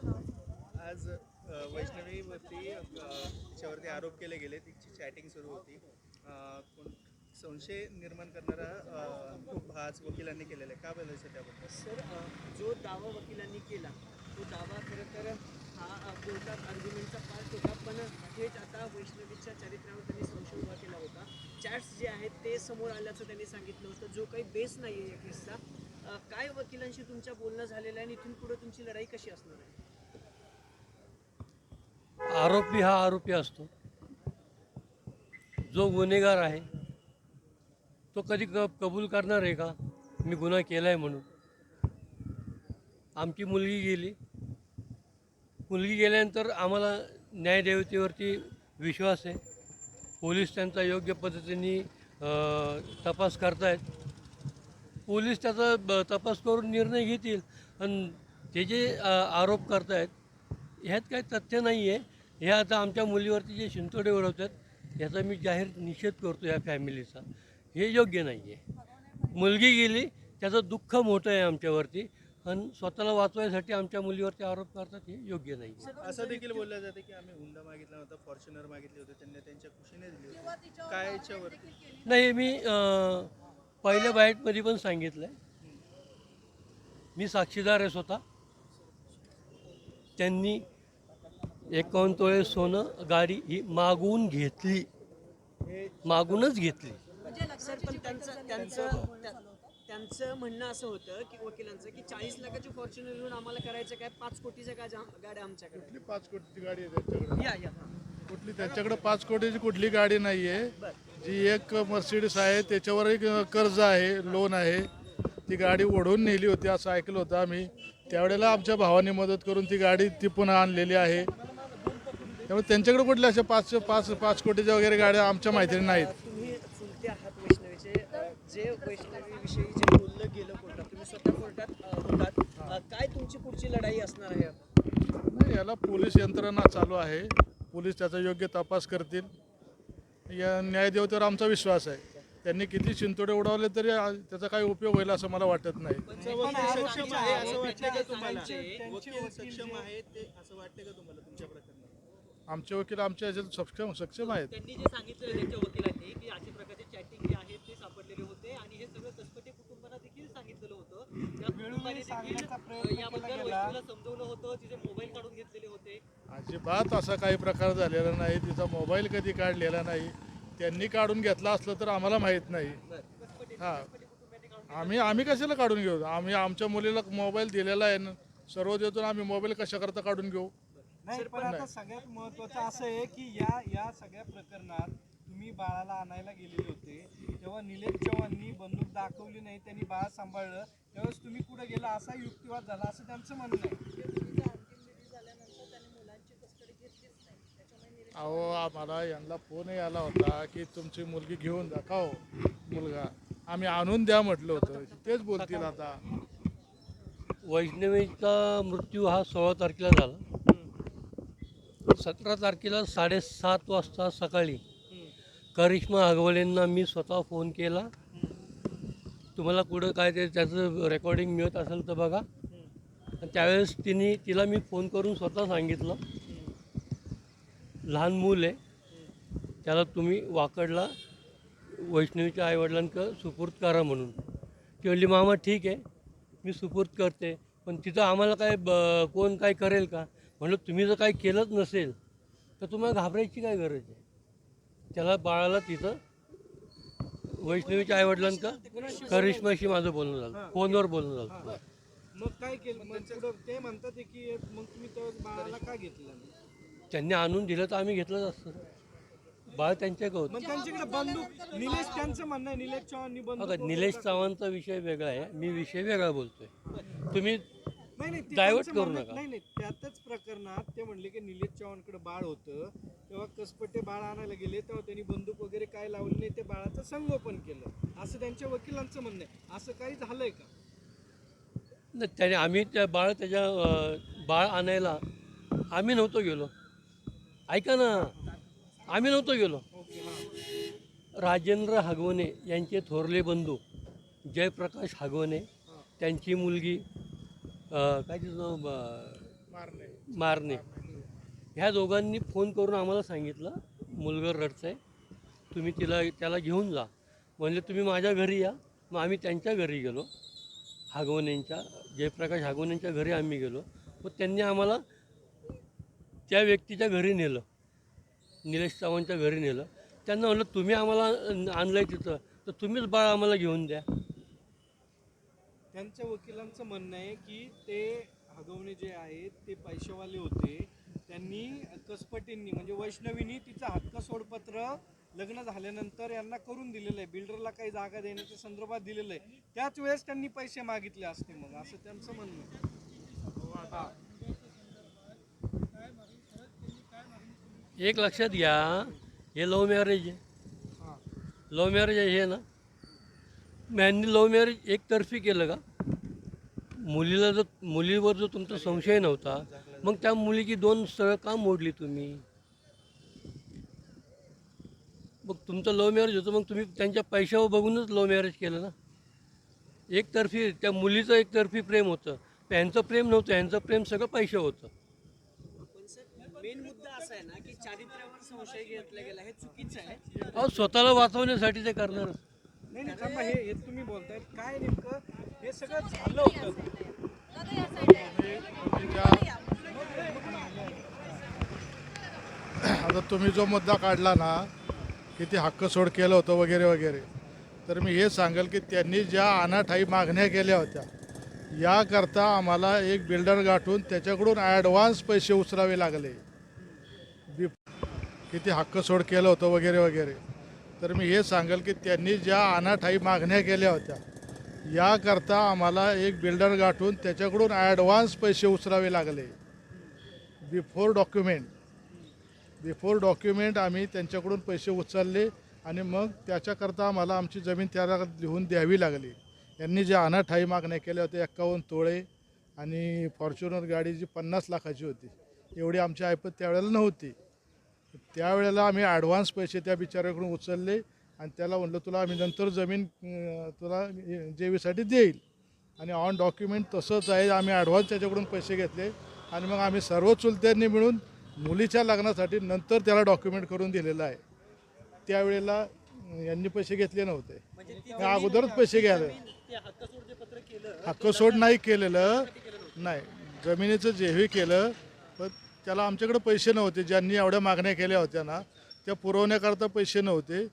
आज वैष्णवीवरती तिच्यावरती आरोप केले गेले. तिची चॅटिंग सुरू होती. कोण संशय निर्माण करणारा अ, आज वकिलांनी केलेला आहे. का बोलायचं त्याबद्दल? सर जो दावा वकिलांनी केला तो दावा खरं तर हा कोर्टात आर्ग्युमेंटचा पार्ट होता. पण थेट आता वैष्णवीच्या चरित्रावर त्यांनी संशय उभा केला होता. चॅट्स जे आहेत ते समोर आल्याचं त्यांनी सांगितलं होतं. जो काही बेस नाही आहे या केसचा काय वकिलांशी तुमच्या बोलणं झालेलं आहे आणि इथून पुढे तुमची लढाई कशी असणार आहे? आरोपी हा आरोपी असतो. जो गुन्हेगार आहे तो कधी क कबूल करणार आहे का? मी गुन्हा केला आहे म्हणून. आमची मुलगी गेली. मुलगी गेल्यानंतर आम्हाला न्यायदेवतेवरती विश्वास आहे. पोलीस त्यांचा योग्य पद्धतीने तपास करतायत. पोलीस त्याचा ब- तपास करून निर्णय घेतील. आणि ते जे आरोप करतायत ह्यात काही तथ्य नाही आहे हे आता आमच्या मुलीवरती जे शिंतोडे उडवतात याचा मी जाहीर निषेध करतो या फॅमिलीचा. हे योग्य नाही आहे मुलगी गेली त्याचं दुःख मोठं आहे आमच्यावरती आणि स्वतःला वाचवायसाठी आमच्या मुलीवरती आरोप करतात हे योग्य नाही आहे असं देखील बोललं जाते की आम्ही हुंडा मागितला होता फॉर्च्युनर मागितले होते त्यांनी त्यांच्या खुशीने दिली होती. काय याच्यावर? नाही मी पहिल्या बाईटमध्ये पण सांगितलं आहे मी साक्षीदार आहे स्वतः. त्यांनी एकावन्न तोळे सोनं गाडी ही मागवून घेतली. मागूनच घेतली. सर पण त्यांचं त्यांचं त्या- त्यांचं म्हणणं असं होतं की वकिलांचं की चाळीस लाखाची फॉर्च्युनर घेऊन आम्हाला करायचं काय? पाच कोटीच्या काय गाड्या आमच्याकडे. कुठली पाच कोटीची गाडी आहे त्याच्याकडे? या या. कुठली त्याच्याकडे पाच कोटीची कुठली गाडी नाही आहे जी एक मर्सिडीस आहे त्याच्यावर एक कर्ज आहे लोन आहे. ती गाडी ओढून नेली होती असं ऐकलं होतं आम्ही. त्यावेळेला आमच्या भावाने मदत करून ती गाडी ती पुन्हा आणलेली आहे. त्यामुळे त्यांच्याकडे कुठल्या अशा पाच पाच पाच कोटीच्या वगैरे गाड्या आमच्या माहितीने नाहीत. तुम्ही चुलते आहात वैष्णवीचे. अ, जे वैष्णवीविषयी जे बोललं गेलं कोर्टात तुम्ही स्वतः कोर्टात अ, होतात. अ, काय तुमची पुढची लढाई असणार आहे? नाही याला पोलीस यंत्रणा चालू आहे. पोलीस त्याचा योग्य तपास करतील. या न्यायदेवतेवर आमचा विश्वास आहे. त्यांनी किती चिंतोडे उडवले तरी आ- त्याचा काही उपयोग होईल असं मला वाटत नाही. सक्षम आहे असं वाटतं का तुम्हाला? वकील सक्षम आहे ते असं वाटतं का तुम्हाला तुमच्या प्रकरणात? आमचे वकील आमच्या याच्यात सक्षम सक्षम आहेत. त्यांनी जे सांगितलं त्यांच्या वकिलांनी की अशा प्रकारचे चॅटिंग जे आहेत ते सापडलेले होते आणि हे सगळं कुटुंबाला देखील सांगितलेलं होतं. त्या कुटुंबाने देखील याबद्दल वैष्णवीला समजवलं होतं तिचे मोबाईल काढून घेतलेले होते. अजिबात असा काही प्रकार झालेला नाही. तिचा मोबाईल कधी काढलेला नाही. त्यांनी काढून घेतला असलं तर आम्हाला माहीत नाही. हां. आम्ही आम्ही कशाला काढून घेऊ? आम्ही आमच्या मुलीला मोबाईल दिलेला आहे ना. सर्व देतो आम्ही मोबाईल कशाकरता काढून घेऊ? नाही पण आता सगळ्यात महत्वाचं असं आहे की या या सगळ्या प्रकरणात तुम्ही बाळाला आणायला गेलेले होते. तेव्हा निलेश चव्हाणनी बंदूक दाखवली नाही त्यांनी बाळ सांभाळलं. त्यावेळेस तुम्ही कुठे गेला? असा युक्तिवाद झाला असं त्यांचं म्हणणं आहे. अहो आम्हाला यांना फोनही आला होता की तुमची मुलगी घेऊन जा. का हो मुलगा? आम्ही आणून द्या म्हटलं होतं. तेच बोलतील आता. वैष्णवीचा मृत्यू हा सोळा तारखेला झाला. सतरा तारखेला साडेसात वाजता सकाळी करिश्मा आगवलेंना मी स्वतः फोन केला. तुम्हाला कुठं काय ते त्याचं रेकॉर्डिंग मिळत असेल तर बघा. त्यावेळेस तिने तिला मी फोन करून स्वतः सांगितलं. लहान मूल आहे. त्याला तुम्ही वाकडला वैष्णवीच्या आईवडिलांक सुपूर्द करा म्हणून. ती म्हणली मामा ठीक आहे. मी सुपूर्द करते. पण तिथं आम्हाला काय ब कोण काय करेल का? म्हणलं तुम्ही जर काही केलंच नसेल तर तुम्हाला घाबरायची काय गरज आहे? त्याला बाळाला तिथं वैष्णवीच्या आईवडिलांका करिश्माशी माझं बोलणं झालं फोनवर बोलणं झालं मग काय केलं? मग ते म्हणतात की मग तुम्ही बाळाला का घेतलं? त्यांनी आणून दिलं तर आम्ही घेतलंच असतं. बाळ त्यांच्याकडे त्यांच्याकडे बंदूक निलेश त्यांचं म्हणणं आहे निलेश बघा निलेश चव्हाणचा विषय वेगळा आहे. मी विषय वेगळा बोलतोय. तुम्ही नाही नाही ते Divert त्यांचं करू म्हणणं- नका. नाही नाही त्यातच प्रकरणात ते म्हणले की निलेश चव्हाणकडे बाळ होतं. तेव्हा कसपटे बाळ आणायला गेले तेव्हा त्यांनी बंदूक वगैरे काय लावली नाही ते बाळाचं संगोपन केलं. असं त्यांच्या वकिलांचं म्हणणं आहे. असं काही झालंय का? नाही त्याने आम्ही त्या बाळ त्याच्या अं, बाळ आणायला आम्ही नव्हतो गेलो. ऐका ना आम्ही नव्हतो गेलो. ओके हां. राजेंद्र हगवणे यांचे थोरले बंधू जयप्रकाश हगवणे त्यांची मुलगी काय तिचं नाव, मारणे. ह्या दोघांनी फोन करून आम्हाला सांगितलं मुलगा रडतं आहे तुम्ही तिला त्याला घेऊन जा. म्हणजे तुम्ही माझ्या घरी या. मग आम्ही त्यांच्या घरी गेलो. हागवण्यांच्या जयप्रकाश हागवण्यांच्या घरी आम्ही गेलो. मग त्यांनी आम्हाला त्या व्यक्तीच्या घरी नेलं. निलेश चव्हाणच्या घरी नेलं. त्यांना म्हणलं तुम्ही आम्हाला आणलं आहे तिथं तर तुम्हीच बाळ आम्हाला घेऊन द्या. त्यांच्या वकिलांचं म्हणणं आहे की ते हगवणे जे आहेत ते पैशावाले होते. त्यांनी कसपटींनी म्हणजे वैष्णवीनी तिचं हक्क सोडपत्र लग्न झाल्यानंतर यांना करून दिलेलं आहे. बिल्डरला काही जागा देण्याच्या संदर्भात दिलेलं आहे. त्याच वेळेस त्यांनी पैसे मागितले असते मग असं त्यांचं म्हणणं आहे. एक लक्षात घ्या हे लव्ह मॅरेज आहे. हा. लव्ह मॅरेज आहे हे ना? मग यांनी लव्ह मॅरेज एकतर्फी केलं का? मुलीला जर मुलीवर जो तुमचा संशय नव्हता मग त्या मुलीची दोन स्थळं का मोडली तुम्ही? मग तुमचं लव्ह मॅरेज होतं मग तुम्ही त्यांच्या पैशावर बघूनच लव्ह मॅरेज केलं ना? एकतर्फी त्या मुलीचं एकतर्फी प्रेम होतं. यांचं प्रेम नव्हतं यांचं प्रेम सगळं पैसे होतं. मेन मुद्दा असा आहे ना की चारित्र्यावर संशय घेतला गेला हे चुकीचं आहे. अहो स्वतःला वाचवण्यासाठी ते करणारच नाही नाही थांबा हे हे तुम्ही बोलताय काय नेमकं? हे सगळं झालं होतं. आता तुम्ही जो मुद्दा काढला ना की ते हक्क सोड केलं होतं वगैरे वगैरे तर मी हे सांगेल की त्यांनी ज्या अनाठाई मागण्या केल्या होत्या याकरता आम्हाला एक बिल्डर गाठून त्याच्याकडून ॲडव्हान्स पैसे उचलावे लागले. बी किती हक्क सोड केलं होतं वगैरे वगैरे. तर मी हे सांगेल की त्यांनी ज्या अनाठाई मागण्या केल्या होत्या याकरता आम्हाला एक बिल्डर गाठून त्याच्याकडून ॲडव्हान्स पैसे उचलावे लागले. बिफोर डॉक्युमेंट बिफोर डॉक्युमेंट आम्ही त्यांच्याकडून पैसे उचलले आणि मग त्याच्याकरता आम्हाला आमची जमीन त्याला लिहून द्यावी लागली. यांनी ज्या अनाठाई मागण्या केल्या होत्या एक्कावन्न तोळे आणि फॉर्च्युनर गाडी जी पन्नास लाखाची होती एवढी आमची ऐपत त्यावेळेला नव्हती. त्यावेळेला आम्ही ॲडव्हान्स पैसे त्या बिचाऱ्याकडून उचलले आणि त्याला म्हणलं तुला आम्ही नंतर जमीन तुला जेवीसाठी देईल. आणि ऑन डॉक्युमेंट तसंच आहे आम्ही ॲडव्हान्स त्याच्याकडून पैसे घेतले. आणि मग आम्ही सर्व चुलत्यांनी मिळून मुलीच्या लग्नासाठी नंतर त्याला डॉक्युमेंट करून दिलेलं आहे. त्यावेळेला यांनी पैसे घेतले नव्हते. म्हणजे अगोदरच पैसे घ्यायला हक्कसोड नाही केलेलं. नाही. जमिनीचं जेही केलं त्याला आमच्याकडे पैसे नव्हते. ज्यांनी एवढ्या मागण्या केल्या होत्या ना त्या पुरवण्याकरता पैसे नव्हते.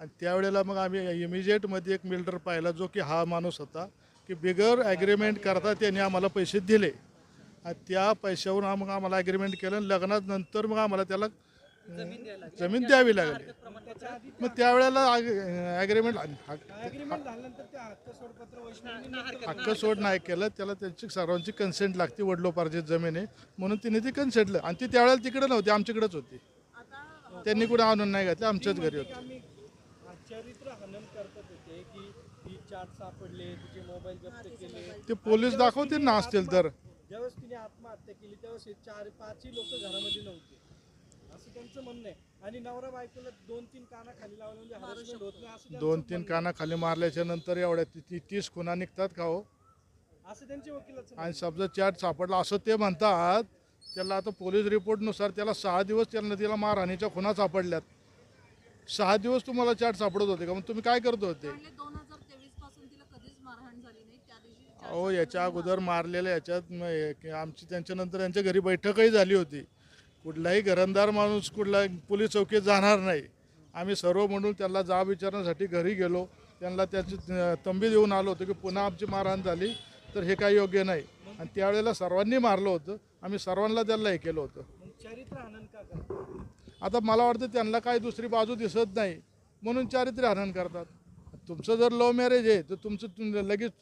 आणि त्यावेळेला मग आम्ही इमिजिएटमध्ये एक बिल्डर पाहिला जो की हा माणूस होता की बिगर ॲग्रीमेंट करता त्यांनी आम्हाला पैसे दिले. आणि त्या पैशावरून मग आम्हाला ॲग्रीमेंट केलं आणि लग्नात नंतर मग आम्हाला त्याला जमीन द्यावी लागली. मग त्यावेळेला ॲग्रीमेंट हक्क सोडपत्र वैष्णवीने हक्क सोड नाही केलं. त्याला त्यांची सर्वांची कन्सेंट लागते. वडलोपार्जित जमीन आहे. म्हणून तिने ती कन्सेंटलं आणि ती त्यावेळेला तिकडे नव्हती. आमच्याकडेच होती. त्यांनी कुठे आणून नाही घातली. आमच्याच घरी होती. आम्ही चरित्र हनन करतात होते की चाट सापडले तिचे मोबाईल जप्त केले. ते पोलीस दाखवतील ना असतील तर. ज्यावेळेस तिने आत्महत्या केली त्यावेळेस चार पाचही लोक घरामध्ये नव्हते. त्यांचं म्हणणं आहे. आणि नवरा बायकोला दोन तीन काना खाली लावले म्हणजे हॅरेसमेंट होत नाही असं त्यांचं दोन तीन म्हणणं काना खाली मारल्याच्या नंतर एवढ्या ती- ती तीस खुना निघतात का हो? आहे. असं त्यांच्या वकिलाचं आणि समजा चॅट सापडला असं ते म्हणतात त्याला आता पोलीस रिपोर्टनुसार त्याला सहा दिवस त्यांना तिला मारहाणीच्या खुना सापडल्यात. सहा दिवस तुम्हाला चॅट सापडत होते का? मग तुम्ही काय करत होते? म्हणले दोन हजार तेवीसपासून तिला कधीच मारहाण झाली नाही. त्या दिवशी चार अहो याच्या अगोदर मारलेल्या याच्यात म- हे आमची त्यांच्यानंतर यांच्या घरी बैठकही झाली होती. कुठलाही घरंदार माणूस कुठला पोलीस चौकीत जाणार नाही. आम्ही सर्व म्हणून त्यांना जाब विचारण्यासाठी घरी गेलो. त्यांना त्याची तंबी देऊन आलो होतो की पुन्हा आमची मारहाण झाली तर हे काही योग्य नाही. आणि त्यावेळेला सर्वांनी मारलं होतं. आम्ही सर्वांना त्यांना हे केलं होतं. आता मला वाटतं त्यांना काही दुसरी बाजू दिसत नाही. म्हणून चारित्र्य हनन करतात. तुमचं जर लव्ह मॅरेज आहे तर तुमचं तुम- लगेच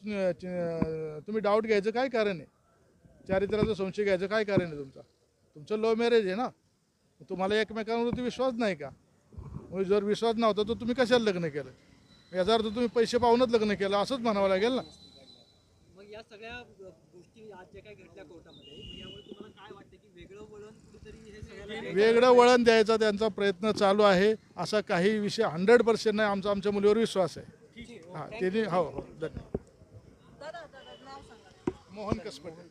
तुम्ही डाऊट घ्यायचं काय कारण आहे? चारित्र्याचा संशय घ्यायचं काय कारण आहे तुमचा? तुमचं लव्ह मॅरेज आहे ना? तुम्हाला एकमेकांवरती विश्वास नाही का? मग जर विश्वास नव्हता तर तुम्ही कशाला लग्न केलं? याचा अर्थ तुम्ही पैसे पाहूनच लग्न केलं असंच म्हणावं लागेल ना? मग या सगळ्या गोष्टी आज ज्या काही घडल्या कोर्टामध्ये मग यामुळे तुम्हाला काय वाटतं की वेगळं वळण कुठेतरी हे सगळ्याला वेगळं वळण द्यायचा त्यांचा प्रयत्न चालू आहे. असा काही विषय हंड्रेड पर्सेंट नाही आमचा आमच्या मुलीवर विश्वास आहे. हां त्यांनी हो हो धन्यवाद. मोहन कसपटे.